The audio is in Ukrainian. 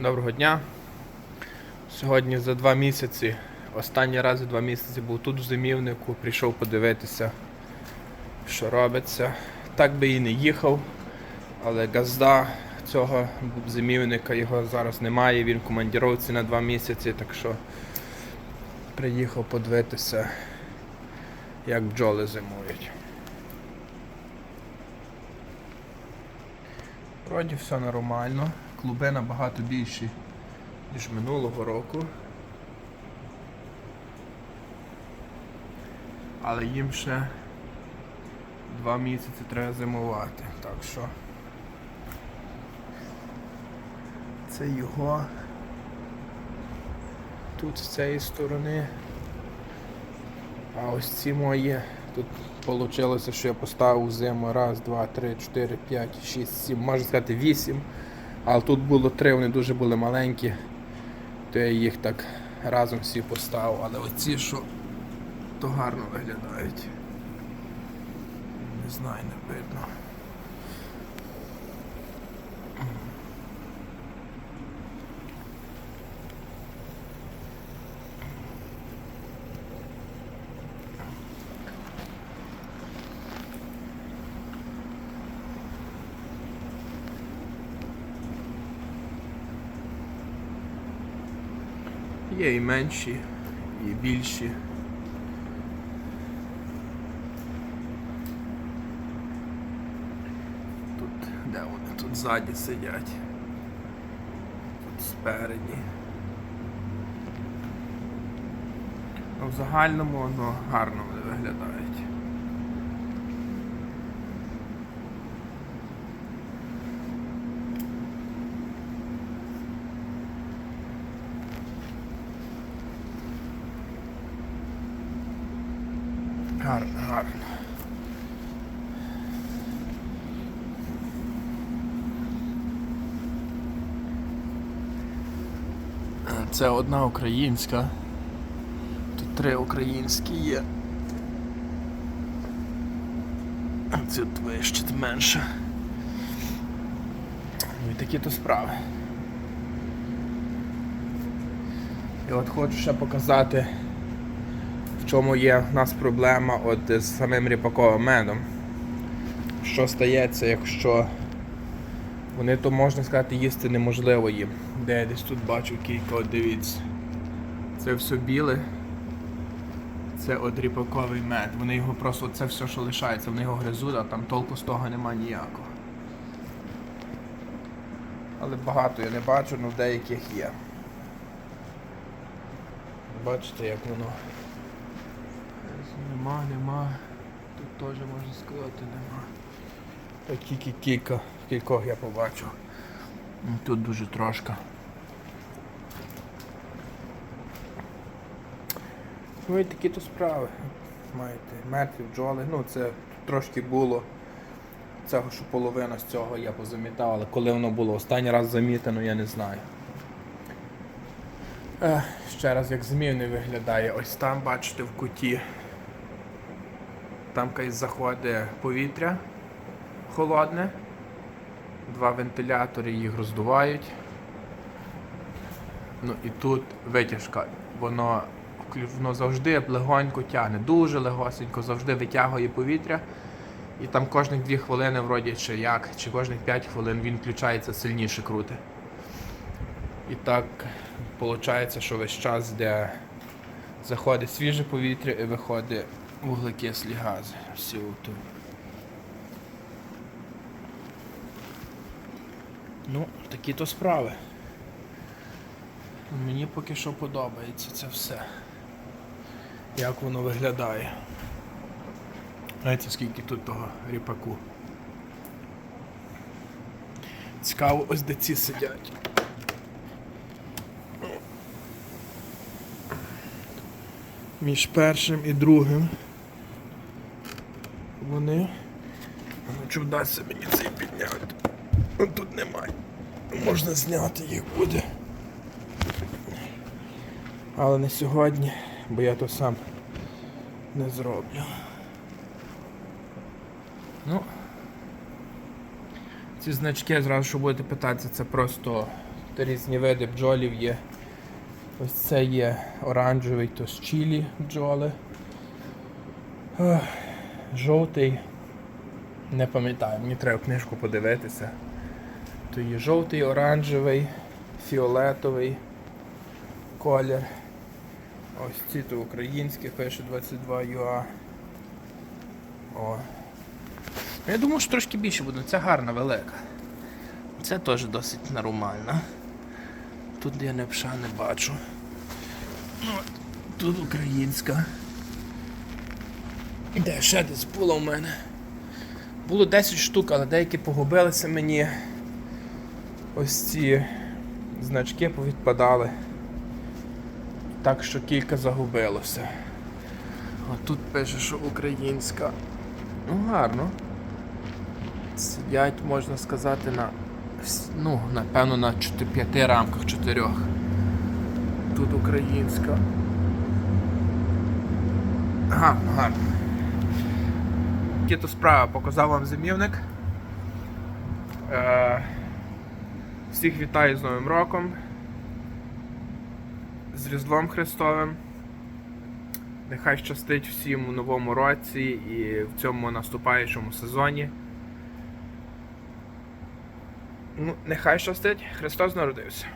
Доброго дня. Сьогодні за два місяці, останній раз за два місяці був тут в зимівнику, прийшов подивитися, що робиться. Так би і не їхав, але газда цього зимівника його зараз немає, він в командіровці на два місяці, так що приїхав подивитися, як бджоли зимують. Вроді все нормально. Клуби набагато більші, ніж минулого року. Але їм ще два місяці треба зимувати. Так що це його тут з цієї сторони. А ось ці мої. Тут вийшло, що я поставив зиму раз, два, три, чотири, п'ять, шість, сім, можна сказати, вісім. Але тут було три, вони дуже були маленькі, то я їх так разом всі поставив. Але оці, що то гарно виглядають. Не знаю, не видно. Є і менші, і більші. Тут, де вони? Тут ззаді сидять. Тут спереді. Ну, в загальному воно гарно виглядають. Гарно, гарно. Це одна українська. Тут три українські є. Це вище, тут менше. Ну і такі то справи. І от хочу ще показати чому є в нас проблема от з самим ріпаковим медом. Що стається, якщо вони то можна сказати їсти неможливо їм. Де я десь тут бачу кілька, дивіться. Це все біле. Це от ріпаковий мед. Вони його просто це все, що лишається, вони його гризуть, а там толку з того нема ніякого. Але багато я не бачу, але в деяких є. Бачите, як воно. Нема, нема. Тут теж можна сказати нема. Та тільки кілька, кількох я побачив. Тут дуже трошки. Ну і такі то справи. Маєте мертві бджоли. Ну це трошки було. Цього, що половина з цього я позамітав, але коли воно було останній раз замітено, я не знаю. Е, ще раз, як змінний виглядає, ось там, бачите, в куті. Там кай заходить повітря холодне, два вентилятори їх роздувають. Ну і тут витяжка, воно, воно завжди легонько тягне, дуже легосенько, завжди витягує повітря. І там кожних 2 хвилини, вроді, чи як, чи кожних 5 хвилин він включається сильніше крути. І так виходить, що весь час, де заходить свіже повітря і виходить вуглекислі гази. Всі отут. Ну, такі то справи. Мені поки що подобається це все. Як воно виглядає. Знаєте, скільки тут того ріпаку. Цікаво, ось де ці сидять. Між першим і другим. Вони. Ну, чи вдасться мені цей підняти? Ну, Тут немає. Можна зняти їх буде. Але не сьогодні, бо я то сам не зроблю. Ну. Ці значки, зразу що будете питатися, це просто різні види бджолів є. Ось це є оранжевий, то з чилі бджоли. Жовтий. Не пам'ятаю, мені треба книжку подивитися. То є жовтий, оранжевий, фіолетовий колір. Ось ці то українські, пише 22 ЮА. О. Я думаю, що трошки більше буде. Це гарна, велика. Це теж досить нормально. Тут я не пша не бачу. Ну, Тут українська. Де ще десь було в мене? Було 10 штук, але деякі погубилися мені. Ось ці значки повідпадали. Так що кілька загубилося. А тут пише, що українська. Ну, гарно. Сидять, можна сказати, на. Ну, напевно, на 5 рамках чотирьох. Тут українська. Гарно, гарно. Які то справи показав вам зимівник. Е, всіх вітаю з Новим роком. З Різдвом Христовим. Нехай щастить всім у новому році і в цьому наступаючому сезоні. Ну, нехай щастить, Христос народився.